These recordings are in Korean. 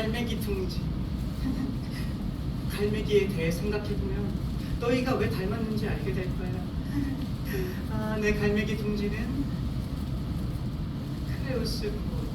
갈매기 둥지. 갈매기에 대해 생각해보면 너희가 왜 닮았는지 알게 될 거야. 아, 내 갈매기 둥지는 크레우스 보.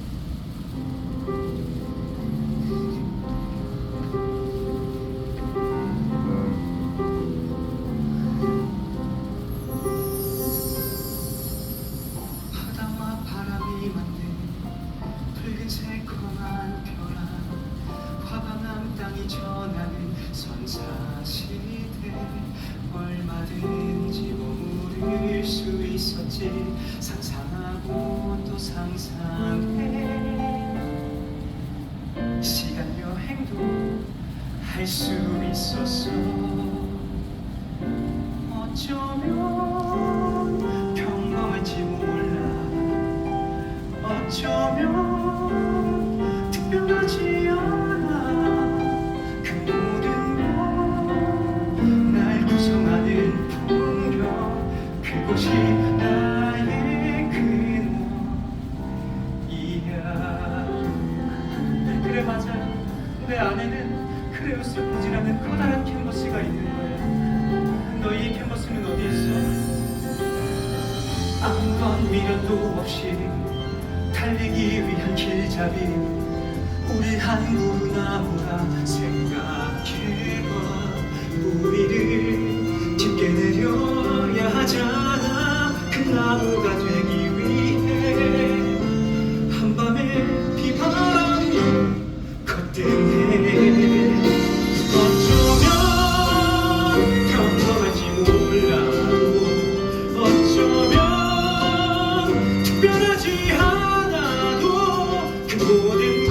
전하는 선사시대. 얼마든지 머무를 수 있었지. 상상하고 또 상상해. 시간 여행도 할 수 있었어. 어쩌면 평범할지 몰라. 어쩌면 특별하지 않아 내 안에는 크레우스 고지라는 커다란 캔버스가 있는 거야. 너희 캔버스는 어디 있어? 아무런 미련도 없이 달리기 위한 길잡이. 우리 한 그루 나무라 생각해봐. 우리를 짙게 내려야 하잖아. 그 나무가 되기 위해. 한밤에 비바람이 거뜬 특별하지 않아도 그 모든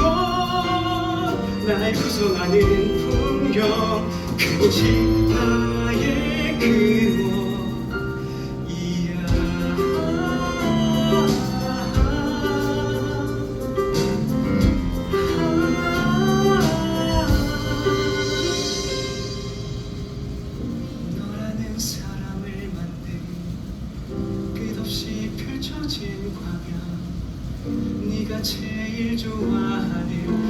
건날 구성하는 풍경 그곳이 나의 근원 펼쳐진 광야 네가 제일 좋아하는